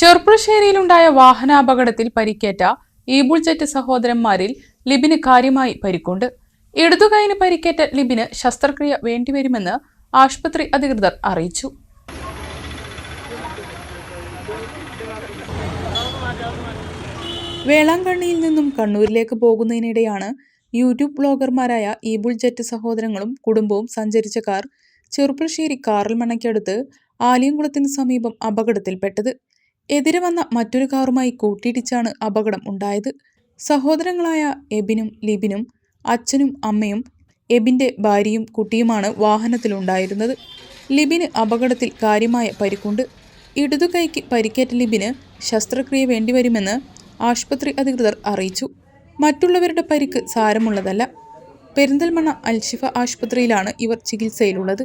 ചെർപ്പുളശ്ശേരിയിലുണ്ടായ വാഹനാപകടത്തിൽ പരിക്കേറ്റ ഈബുൾ ജെറ്റ് സഹോദരന്മാരിൽ ലിബിന് കാര്യമായി പരിക്കുണ്ട്. ഇടതുകൈന് പരിക്കേറ്റ ലിബിന് ശസ്ത്രക്രിയ വേണ്ടിവരുമെന്ന് ആശുപത്രി അധികൃതർ അറിയിച്ചു. വേളാങ്കണ്ണിയിൽ നിന്നും കണ്ണൂരിലേക്ക് പോകുന്നതിനിടെയാണ് യൂട്യൂബ് ബ്ലോഗർമാരായ ഈബുൾ ജെറ്റ് സഹോദരങ്ങളും കുടുംബവും സഞ്ചരിച്ച കാർ ചെറുപ്പശ്ശേരി കാറൽമണയ്ക്കടുത്ത് ആലിയംകുളത്തിന് സമീപം അപകടത്തിൽപ്പെട്ടത്. എതിരെ വന്ന മറ്റൊരു കാറുമായി കൂട്ടിയിടിച്ചാണ് അപകടം ഉണ്ടായത്. സഹോദരങ്ങളായ എബിനും ലിബിനും അച്ഛനും അമ്മയും എബിന്റെ ഭാര്യയും കുട്ടിയുമാണ് വാഹനത്തിലുണ്ടായിരുന്നത്. ലിബിന് അപകടത്തിൽ കാര്യമായ പരിക്കുണ്ട്. ഇടതുകൈക്ക് പരിക്കേറ്റ ലിബിന് ശസ്ത്രക്രിയ വേണ്ടിവരുമെന്ന് ആശുപത്രി അധികൃതർ അറിയിച്ചു. മറ്റുള്ളവരുടെ പരിക്ക് സാരമുള്ളതല്ല. പെരിന്തൽമണ്ണ അൽഷിഫ ആശുപത്രിയിലാണ് ഇവർ ചികിത്സയിലുള്ളത്.